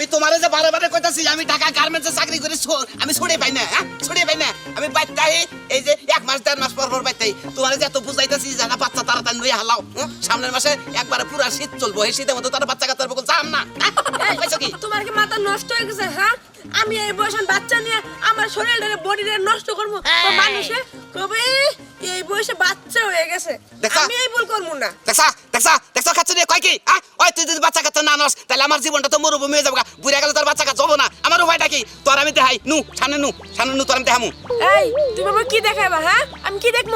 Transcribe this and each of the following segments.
আমি তোমারে যে বারে বারে কইতাছি আমি ঢাকা গার্মেন্টসে চাকরি করে আমি ছড়ে পাই না হ্যাঁ? ছড়ে পাই না। আমি বাইতাই এই যে এক মাস দেড় মাস পর পর বাইতাই তোমারে যে এত বুঝাইতাছি জানা বাচ্চা তাড়াতাড়ি লইয়া হালাও হ্যাঁ? সামনের মাসে একবারে পুরা শীত চলবো এই শীতের মধ্যে তার বাচ্চা কাচ্চার বকল চাম না হ্যাঁ? কি? তোমার কি মাথা নষ্ট হয়ে গেছে হ্যাঁ? আমি এই বয়সে বাচ্চা নিয়ে আমার শরীরটারে বডিটা নষ্ট করব মানুষে কবে এই বয়সে বাচ্চা হয়ে গেছে? দেখা। আমি এই ভুল করব না। দেখছা দেখছা। নিয়ে কয় কি? হ্যাঁ ওই তুই যদি বাচ্চা কাচ্চা না নস তাহলে আমার জীবনটা তো মরুভূমি হয়ে যাব। বুড়ে গেলে তোর বাচ্চা কাচ্চা হব না। আমার উপায়টা কি? তোর আমি দেখাই। নু সামনে নু সামনে নু তোর আমি দেখামু। এই তুমি আমার কি দেখাইবা হ্যাঁ? আমি কি দেখব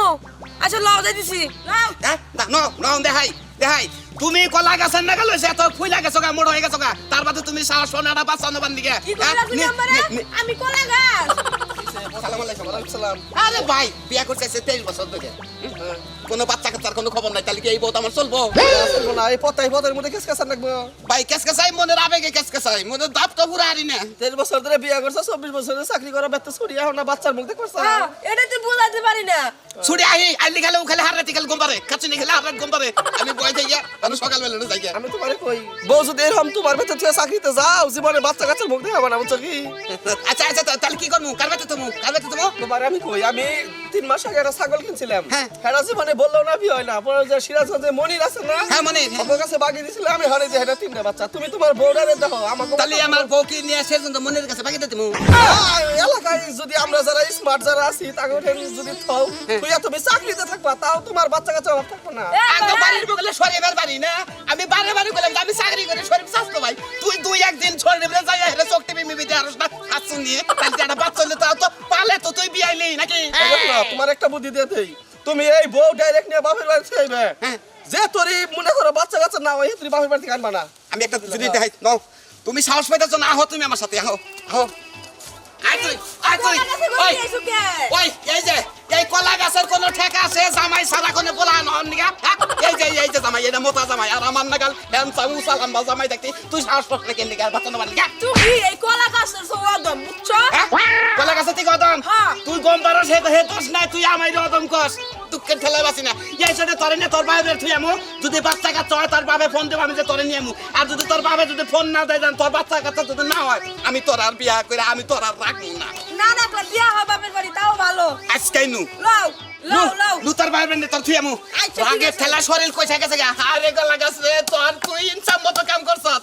আচ্ছা লাও যাই দিছি লাও। হ্যাঁ? না ন ন দেখাই দেখাই। তুমি কলা গাছের না গেল সে তো ফুইলা গেছো গা মোড় হয়ে গেছো গা। তার বাদে তুমি সাহস সোনাটা বাচ্চা নেবার দিকে কি করে রাখলি আমারে? আমি কলা গাছ। সালাম আলাইকুম সালাম। আরে ভাই বিয়া করছে সে তেইশ বছর ধরে। কোনো বাচ্চা কাচ্চার কোনো খবর নাই তাহলে কি এই বউ আমার চলবো? চলবো না এই পতাই পতার মধ্যে কেস কেসার লাগবো। ভাই কেস কেসাই মনের আবেগে কেস কেসাই মনের দাপ তো পুরা হারি না। তেইশ বছর ধরে বিয়ে করছে চব্বিশ বছর ধরে চাকরি করা ব্যর্থ ছড়ি এখন না বাচ্চার মুখ দেখতে হ্যাঁ, এটা তুই বুঝাতে পারি না। ছুড়ে আহি আইলি খেলে ও খেলে হার রাতি খেলে গোমবারে কাচুনি খেলে হার রাত গোমবারে। আমি বই যাই আমি সকাল বেলা যাই গিয়া আমি তোমার কই বউ যদি এরকম তোমার ভেতর থেকে চাকরিতে যাও জীবনে বাচ্চা কাচ্চার মুখ দেখাবো না বুঝছ কি? আচ্ছা আচ্ছা তাহলে কি করব? কার বেতে তুমি কার বেতে তুমি তোমার আমি কই আমি তিন মাস আগে একটা ছাগল কিনছিলাম। হ্যাঁ। হেরা জীবনে বলল না বিয়ে হয় না। পরে যে সিরাজগঞ্জে মনির আছে না হ্যাঁ মানে আমার কাছে বাগিয়ে দিয়েছিল আমি হারে যে হেরা তিনটা বাচ্চা। তুমি তোমার বউডারে দেখো আমাকে তাহলে আমার বউ কি নিয়ে পর্যন্ত মনের কাছে বাকি আহ, এলাকায় যদি আমরা যারা স্মার্ট যারা আছি তাকে যদি থাও হ্যাঁ। তুই এত বেশি চাকরিতে থাকবা তাও তোমার বাচ্চা কাচ্চা অভাব থাকব না। এ, আগে বাবা, বাড়ির বগলে শরীফের বাড়ি না। আমি বারে বারে বললাম আমি চাকরি করে শরীফ স্বাস্থ্য ভাই তুই দুই একদিন শরীফে যাই হেরে চোখ টিপি মিবি দিয়ে আরস না হাত নিয়ে তাহলে একটা বাচ্চা হলে তাও তো পালে তো তুই বিয়াইলি নাকি? তোমার একটা বুদ্ধি দিয়ে দেই। তুমি এই বউ ডাইরেক্ট নিয়ে বাপের বাড়ি চাইবে হ্যাঁ। যে তোরই মনে করো বাচ্চা কাচ্চা না হয় তুই বাপের বাড়ি থেকে আনবা না আমি একটা যদি দেখাই নাও তুমি সাহস পাইতেছো না আহো তুমি আমার সাথে আহো আহো আয় তুই আয় তুই কলা ওই গড়িয়ে আইছো কে? ওই এই যে এই কলা গাছের কোনো ঠেকা আছে জামাই সারা কোনে বলা নন নিগা? এই যে এই যে জামাই এটা মোটা জামাই আর আমার নাগাল হ্যান্ডসাম উসাল লম্বা জামাই দেখতে তুই সাহস পাস নিগা এই কলা গাছের বুঝছ? কলা তুই কদম হ্যাঁ। তুই গম পারস হে হে দোষ নাই তুই আমাই রদম কস দুঃখের ঠেলা বাসি না? এই সেটা তোরে নিয়ে তোর বাইরে তুই আমু। যদি বাচ্চা কাচ্চা হয় তোর বাবে ফোন দেবো আমি যে তোরে নিয়ে আমু। আর যদি তোর বাবে যদি ফোন না দেয় তোর বাচ্চা কাচ্চা যদি না হয় আমি তোর আর বিয়া করে আমি তোর আর রাখব না। না রাখলে বিয়া হয় বাপের বাড়ি তাও ভালো। আজকাই নু। লাও লাও নু তোর নে তোর তুই আমু। আচ্ছা, ঠিক রাগে আছে। ঠেলা শরীর কইছা গেছে গা। আরে গলা গাছে তোর তুই ইনসাম মতো কাম করছস।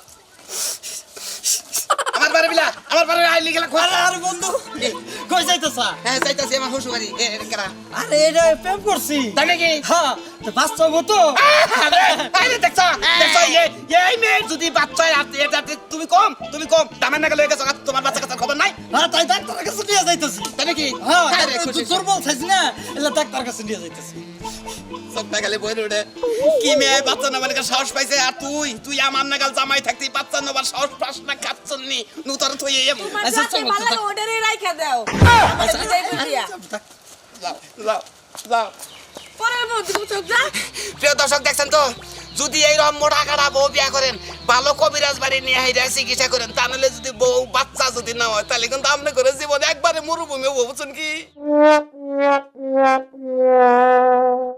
আমার বাড়ি বিলা আমার বাড়ি আইলি গেলা আরে বন্ধু। কই যাইতেছা? হ্যাঁ যাইতাছি আমার শ্বশুর বাড়ি এ কেরা। আরে এটা প্রেম করছি। তাই নাকি? হ্যাঁ তো বাচ্চা মতো আরে দেখছ দেখছ এই এই মেয়ে যদি বাচ্চা এটা তুমি কম তুমি কম। দামের নাগাল হয়ে গেছো তোমার বাচ্চা কাছে খবর নাই? হ্যাঁ তাই ডাক্তারের কাছে নিয়ে যাইতেছি। তাই নাকি? হ্যাঁ আরে, খুশি, খুশি। না এলা ডাক্তার কাছে নিয়ে যাইতেছি। সব নাগালে বই উঠে কি মেয়ে বাচ্চা নেবার সাহস পাইছে? আর তুই? তুই আমার নাগাল জামাই থাকতি বাচ্চা নেবার সাহস পাস না খাচ্ছন নি নু তোর থই এমু আচ্ছা, যাতে চলো, ভালো চলো। লাগে ওটারই রাইখা দাও। আমি যাই বুঝিয়া যাও যাও যাও। পরের মধ্যে বুঝছ যা। প্রিয় দর্শক দেখছেন তো? যদি এই রকম মোটা কাটা বউ বিয়া করেন ভালো কবিরাজ বাড়ি নিয়ে হাইরা চিকিৎসা করেন তাহলে যদি বউ বাচ্চা যদি না হয় তাহলে কিন্তু আপনি করে জীবনে একবারে মরুভূমি হব বুঝছেন কি?